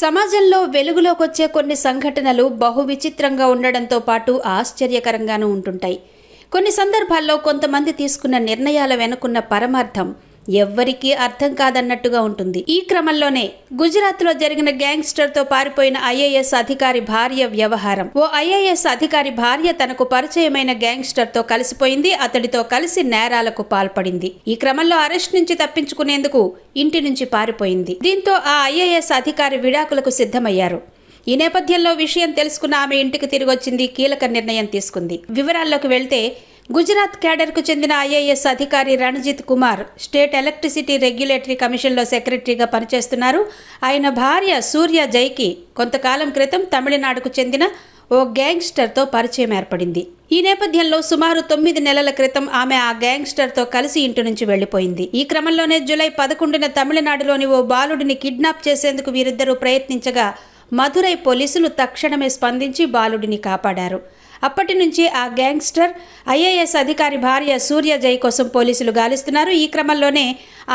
సమాజంలో వెలుగులోకొచ్చే కొన్ని సంఘటనలు బహు విచిత్రంగా ఉండడంతో పాటు ఆశ్చర్యకరంగానూ ఉంటుంటాయి. కొన్ని సందర్భాల్లో కొంతమంది తీసుకున్న నిర్ణయాల వెనుకున్న పరమార్థం ఎవ్వరికీ అర్థం కాదన్నట్టుగా ఉంటుంది. ఈ క్రమంలోనే గుజరాత్లో జరిగిన గ్యాంగ్స్టర్తో పారిపోయిన ఐఏఎస్ అధికారి భార్య వ్యవహారం. ఓ ఐఏఎస్ అధికారి భార్య తనకు పరిచయమైన గ్యాంగ్స్టర్తో కలిసిపోయింది. అతడితో కలిసి నేరాలకు పాల్పడింది. ఈ క్రమంలో అరెస్ట్ నుంచి తప్పించుకునేందుకు ఇంటి నుంచి పారిపోయింది. దీంతో ఆ ఐఏఎస్ అధికారి విడాకులకు సిద్ధమయ్యారు. ఈ నేపథ్యంలో విషయం తెలుసుకున్న ఆమె ఇంటికి తిరిగొచ్చింది కీలక నిర్ణయం తీసుకుంది. వివరాల్లోకి వెళ్తే గుజరాత్ క్యాడర్కు చెందిన ఐఏఎస్ అధికారి Ranjit Kumar state electricity regulatory కమిషన్లో సెక్రటరీగా పనిచేస్తున్నారు. ఆయన భార్య సూర్య జైకి కొంతకాలం క్రితం తమిళనాడుకు చెందిన ఓ గ్యాంగ్స్టర్తో పరిచయం ఏర్పడింది. ఈ నేపథ్యంలో సుమారు తొమ్మిది నెలల క్రితం ఆమె ఆ గ్యాంగ్స్టర్తో కలిసి ఇంటి నుంచి వెళ్ళిపోయింది ఈ క్రమంలోనే జూలై పదకొండున తమిళనాడులోని ఓ బాలుడిని కిడ్నాప్ చేసేందుకు వీరిద్దరూ ప్రయత్నించగా మధురై పోలీసులు తక్షణమే స్పందించి బాలుడిని కాపాడారు. అప్పటి నుంచి ఆ గ్యాంగ్స్టర్ ఐఏఎస్ అధికారి భార్య సూర్య జై కోసం పోలీసులు గాలిస్తున్నారు. ఈ క్రమంలోనే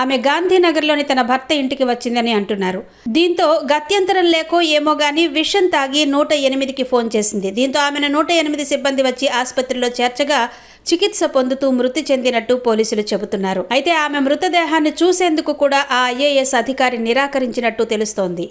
ఆమె గాంధీనగర్లోని తన భర్త ఇంటికి వచ్చిందని అంటున్నారు. దీంతో గత్యంతరం లేకో ఏమో గాని విషం తాగి నూట ఎనిమిదికి ఫోన్ చేసింది. దీంతో ఆమెను నూట ఎనిమిది సిబ్బంది వచ్చి ఆసుపత్రిలో చేర్చగా చికిత్స పొందుతూ మృతి చెందినట్టు పోలీసులు చెబుతున్నారు. అయితే ఆమె మృతదేహాన్ని చూసేందుకు కూడా ఆ ఐఏఎస్ అధికారి నిరాకరించినట్టు తెలుస్తోంది.